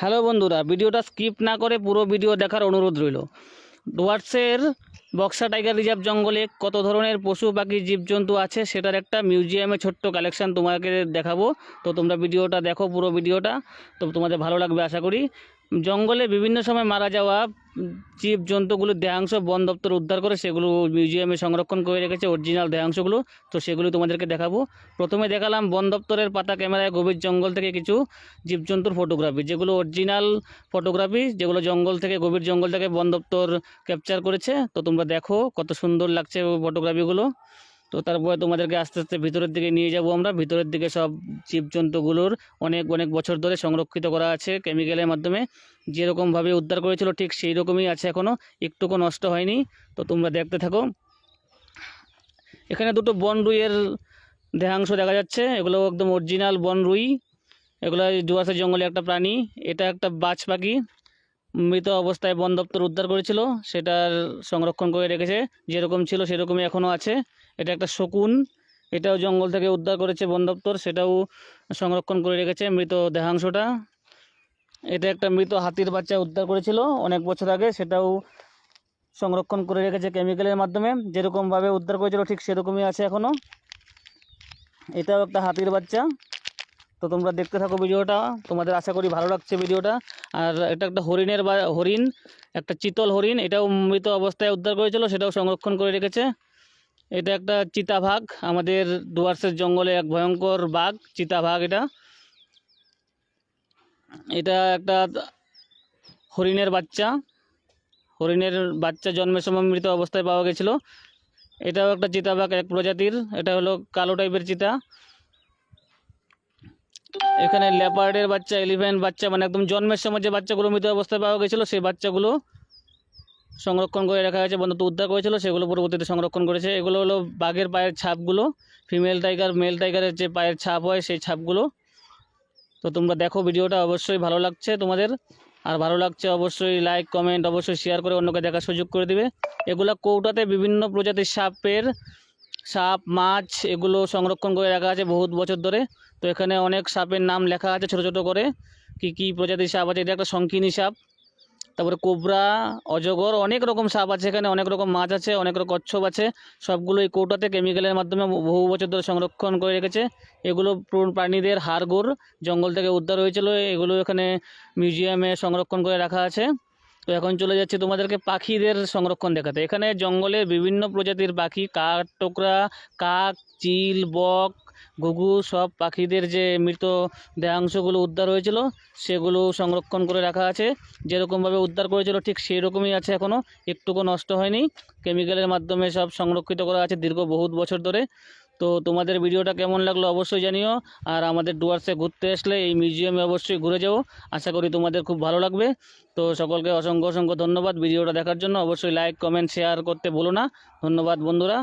Hello বন্ধুরা, ভিডিওটা skip না করে পুরো ভিডিও দেখার অনুরোধ রইল। ডুয়ার্সের বক্সা টাইগার রিজার্ভ জঙ্গলে কত ধরনের পশু পাখি, জীবজন্তু আছে সেটার একটা মিউজিয়ামে ছোট্ট কালেকশান তোমাকে দেখাবো। তো তোমরা ভিডিওটা দেখো পুরো ভিডিওটা। তো তোমাদের ভালো লাগবে আশা করি। জঙ্গলে বিভিন্ন সময় মারা যাওয়া, জীব জন্তুগুলোর দেহাংশ বন দপ্তর উদ্ধার করে সেগুলো মিউজিয়ামে সংরক্ষণ করে রেখেছে অরিজিনাল দেহাংশগুলো। তো সেগুলো তোমাদেরকে দেখাবো। প্রথমে দেখালাম বন দপ্তরের পাতা ক্যামেরায় গভীর জঙ্গল থেকে কিছু জীবজন্তুর ফটোগ্রাফি যেগুলো অরিজিনাল ফটোগ্রাফি যেগুলো জঙ্গল থেকে, গভীর জঙ্গল থেকে বন দপ্তর ক্যাপচার করেছে। তো তোমরা দেখো কত সুন্দর লাগছে ফটোগ্রাফিগুলো তো তারপরে তোমাদেরকে আস্তে আস্তে ভিতরের দিকে নিয়ে যাব আমরা। ভিতরের দিকে সব জীবজন্তুগুলোর অনেক অনেক বছর ধরে সংরক্ষিত করা আছে কেমিক্যালের মাধ্যমে। যেরকমভাবে উদ্ধার করেছিল ঠিক সেই রকমই আছে এখনও একটুকু নষ্ট হয়নি। তো তোমরা দেখতে থাকো। এখানে দুটো বন রুইয়ের দেহাংশ দেখা যাচ্ছে। এগুলো একদম অরিজিনাল বন রুই। এগুলো ডুয়ার্সের জঙ্গলে একটা প্রাণী। এটা একটা বাজ পাখি। মৃত অবস্থায় বন দপ্তর উদ্ধার করেছিল। সেটার সংরক্ষণ করে রেখেছে। যেরকম ছিল, সেরকমই এখনও আছে। এটা একটা শকুন। এটাও জঙ্গল থেকে উদ্ধার করেছে বন দপ্তর। সেটাও সংরক্ষণ করে রেখেছে মৃত দেহাংশটা। এটা একটা মৃত হাতির বাচ্চা উদ্ধার করেছিল অনেক বছর আগে। সেটাও সংরক্ষণ করে রেখেছে কেমিক্যালের মাধ্যমে। যেরকমভাবে উদ্ধার করেছিল, ঠিক সেরকমই আছে এখনও এটাও একটা হাতির বাচ্চা। তো তোমরা দেখতে থাকো ভিডিওটা। তোমাদের আশা করি ভালো লাগছে ভিডিওটা। আর এটা একটা হরিণের বা হরিণ, একটা চিতল হরিণ। এটাও মৃত অবস্থায় উদ্ধার করেছিল, সেটাও সংরক্ষণ করে রেখেছে। এটা একটা চিতাভাগ আমাদের ডুয়ার্সের জঙ্গলে এক ভয়ঙ্কর বাঘ চিতাভাগ এটা। এটা একটা হরিণের বাচ্চা। হরিণের বাচ্চা জন্মের সময় মৃত অবস্থায় পাওয়া গেছিল। এটাও একটা চিতাবাঘ এক প্রজাতির। এটা হলো কালো টাইপের চিতা। এখানে লেপার্ডের বাচ্চা এলিফ্যান্ট বাচ্চা মানে একদম জন্মের সময় যে বাচ্চাগুলো মৃত অবস্থায় পাওয়া গেছিল, সেই বাচ্চাগুলো সংরক্ষণ করে রাখা হয়েছে বন্ধু উদ্ধার করেছিল, সেগুলো পরবর্তীতে সংরক্ষণ করেছে। এগুলো হলো বাঘের পায়ের ছাপগুলো ফিমেল টাইগার মেল টাইগারের যে পায়ের ছাপ হয়, সেই ছাপগুলো। তো তোমরা দেখো ভিডিওটা, অবশ্যই ভালো লাগছে তোমাদের। আর ভালো লাগছে অবশ্যই লাইক কমেন্ট অবশ্যই শেয়ার করে অন্যকে দেখার সুযোগ করে দিবে। এগুলা কৌটাতে বিভিন্ন প্রজাতির সাপের সাপ, মাছ এগুলো সংরক্ষণ করে রাখা আছে বহুত বছর ধরে। তো এখানে অনেক সাপের নাম লেখা আছে ছোট ছোট করে। কি কি প্রজাতির সাপ আছে? এটা একটা শঙ্কিনী সাপ। তারপরে কোবরা, অজগর, অনেক রকম সাপ আছে এখানে। অনেক রকম মাছ আছে, অনেক রকম কচ্ছপ আছে। সবগুলো এই কৌটাতে কেমিক্যালের মাধ্যমে বহু বছর ধরে সংরক্ষণ করে রেখেছে। এগুলো প্র- প্রাণীদের হাড়গোড় জঙ্গল থেকে উদ্ধার হয়েছিল। এগুলো এখানে মিউজিয়ামে সংরক্ষণ করে রাখা আছে। তো এখন চলে যাচ্ছে তোমাদেরকে পাখিদের সংরক্ষণ দেখাতে। এখানে জঙ্গলে বিভিন্ন প্রজাতির পাখি কাক টোকরা, কাক, চিল, বক, ঘুঘু সব পাখিদের যে মৃত দেহাংশগুলো উদ্ধার হয়েছিল, সেগুলো সংরক্ষণ করে রাখা আছে। যেরকমভাবে উদ্ধার করেছিল, ঠিক সেই রকমই আছে এখনও একটুকু নষ্ট হয়নি। কেমিক্যালের মাধ্যমে সব সংরক্ষিত করা আছে দীর্ঘ বহুত বছর ধরে। তো তোমাদের ভিডিওটা কেমন লাগল অবশ্যই জানিও। আর আমাদের ডুয়ার্সে ঘুরতে আসলে এই মিউজিয়ামে অবশ্যই ঘুরে যাব আশা করি তোমাদের খুব ভালো লাগবে। তো সকলকে অসংখ্য অসংখ্য ধন্যবাদ ভিডিওটা দেখার জন্য। অবশ্যই লাইক কমেন্ট শেয়ার করতে বলো না। ধন্যবাদ বন্ধুরা।